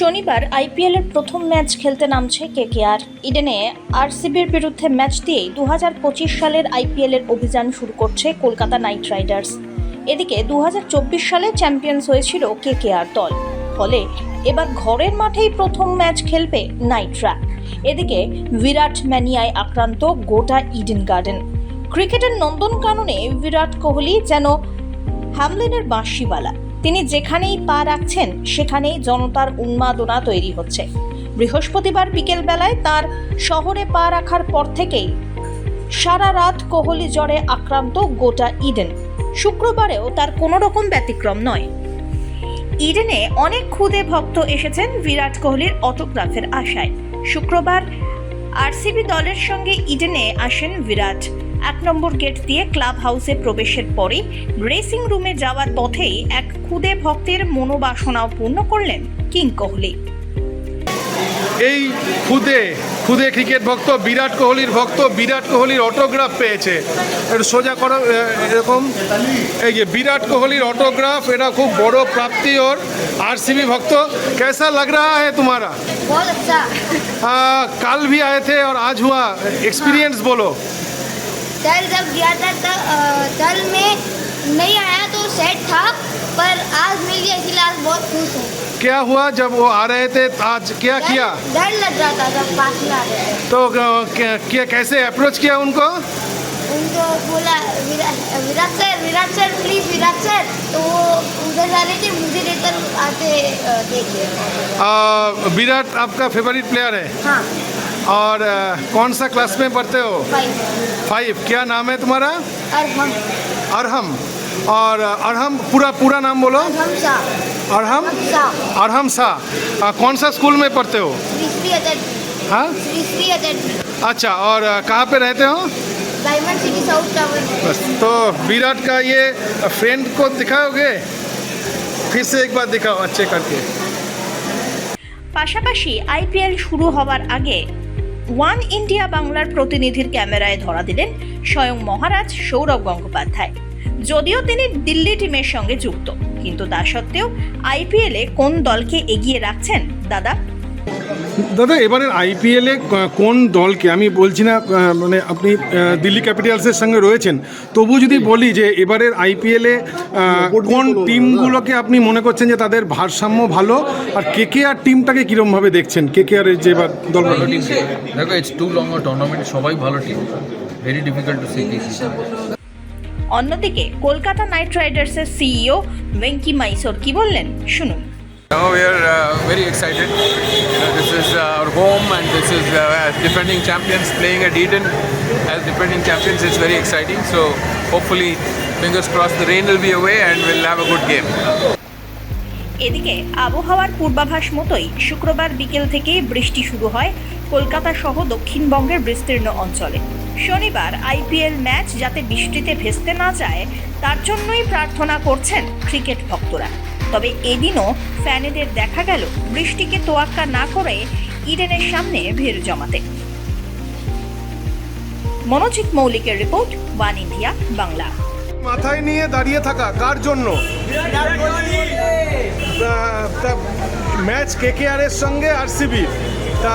শনিবার আইপিএলের প্রথম ম্যাচ খেলতে নামছে কেকেআর। ইডেনে আরসিবির বিরুদ্ধে ম্যাচ দিয়েই দু হাজার পঁচিশ সালের আইপিএলের অভিযান শুরু করছে কলকাতা নাইট রাইডার্স। এদিকে দু হাজার চব্বিশ সালে চ্যাম্পিয়ন্স হয়েছিল কেকেআর দল। ফলে এবার ঘরের মাঠেই প্রথম ম্যাচ খেলবে নাইটরা এদিকে বিরাট ম্যানিয়ায় আক্রান্ত গোটা ইডেন গার্ডেন। ক্রিকেটের নন্দনকাননে বিরাট কোহলি যেন হ্যামলিনের বাঁশিওয়ালা তিনি যেখানেই পা রাখছেন, সেখানেই জনতার উন্মাদনা তৈরি হচ্ছে। বৃহস্পতিবার বিকেলবেলায় তার শহরে পা রাখার পর থেকেই সারা রাত কোহলি জ্বরে আক্রান্ত গোটা ইডেন। শুক্রবারেও তার কোনো রকম ব্যতিক্রম নয়। ইডেনে অনেক খুদে ভক্ত এসেছেন বিরাট কোহলির অটোগ্রাফের আশায়। শুক্রবার আরসিবি দলের সঙ্গে ইডেনে আসেন বিরাট। এক নম্বর গেট দিয়ে ক্লাব হাউসে প্রবেশের পরে ড্রেসিং রুমে যাওয়ার পথেই এক খুদে ভক্তের মনোবাসনাও পূর্ণ করলেন কিং কোহলি এই খুদে খুদে ক্রিকেট ভক্ত বিরাট কোহলির ভক্ত বিরাট কোহলির অটোগ্রাফ পেয়েছে একটু সোজা করো এ, এরকম এই যে বিরাট কোহলির অটোগ্রাফ এটা খুব বড় প্রাপ্তি ওর आरसीबी भक्त कैसा लग रहा है तुम्हारा बहुत अच्छा आ, कल भी आए थे और आज हुआ एक्सपीरियंस बोलो कल जब गया था तब कल में नहीं आया तो सेट था पर आज मिल गया इसलिए आज बहुत खुश हूँ। क्या हुआ जब वो आ रहे थे? आज क्या डर- किया? डर लग रहा था जब पास में आ रहे थे तो क्या- क्या कैसे अप्रोच किया उनको? उनको बोला Virat sir Virat sir please Virat sir तो वो उधर जा रहे थे मुझे लेकर आते अ, देखे विराट आपका फेवरेट प्लेयर है? हाँ। और अ, कौन सा क्लास में पढ़ते हो फाइव फाइव क्या नाम है तुम्हारा और हम अरहम और अ, अरहम पूरा पूरा नाम बोलो और हम शाह अरहम हम शाह अरहम शाह अ, कौन सा स्कूल में पढ़ते हो श्री श्री अजय हाँ श्री श्री अजय अच्छा और अ, कहाँ पे रहते हो डायमंड सिटी साउथ टावर बस तो विराट का ये फ्रेंड को दिखाओगे फिर से एक बार दिखाओ अच्छे करके পাশাপাশি আইপিএল শুরু হওয়ার আগে ওয়ান ইন্ডিয়া বাংলার প্রতিনিধির ক্যামেরায় ধরা দিলেন স্বয়ং মহারাজ সৌরভ গঙ্গোপাধ্যায়। যদিও তিনি দিল্লি টিমের সঙ্গে যুক্ত, কিন্তু তা সত্ত্বেও আইপিএলে কোন দলকে এগিয়ে রাখছেন, দাদা? দাদা এবারের আইপিএলে কোন দলকে? আমি বলছি না মানে আপনি দিল্লি ক্যাপিটালসের সঙ্গে রয়েছেন। তবু যদি বলি যে এবারের আইপিএলে কোন টিমগুলোকে আপনি মনে করছেন যে তাদের ভারসাম্য ভালো? আর কে কে আর টিমটাকে কীরমভাবে দেখছেন? কে কে আর যে এবার দল ভালো টিম দেখো ইটস টু লং টুর্নামেন্ট সবাই ভালো team very difficult to see this অন্যদিকে কলকাতা নাইট রাইডার্সের সিইও ভেঙ্কি মাইসোর কি বললেন? শুনুন। Now we are uh, very excited. You know, this is uh, our home, and this is uh, as defending champions playing at Eden. As defending champions, it's very exciting. So hopefully, fingers crossed, the rain will be away, and we'll have a good game. এদিকে আবহাওয়ার পূর্বাভাস মতোই শুক্রবার বিকেল থেকেই বৃষ্টি শুরু হয় কলকাতা সহ দক্ষিণবঙ্গের বিস্তীর্ণ অঞ্চলে শনিবার আইপিএল ম্যাচ যাতে বৃষ্টিতে ভেস্তে না যায় তার জন্যই প্রার্থনা করছেন ক্রিকেট ভক্তরা তবে এদিনও ফ্যানেদের দেখা গেল। বৃষ্টিকে তোয়াক্কা না করে ইডেনের সামনে ভিড় জমাতে। মনোজিৎ মৌলিকের রিপোর্ট ওয়ান ইন্ডিয়া বাংলা। মাথায় নিয়ে দাঁড়িয়ে থাকা কার জন্য? ম্যাচ কে কে আর এর সঙ্গে আরসিবির তা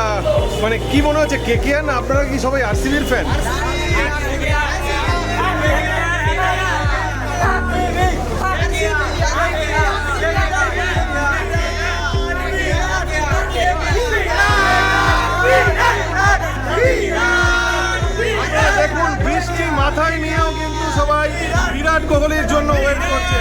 মানে কি মনে হচ্ছে কে কে আর না আপনারা কি সবাই আরসিবির ফ্যান জন্য ওয়েট করছে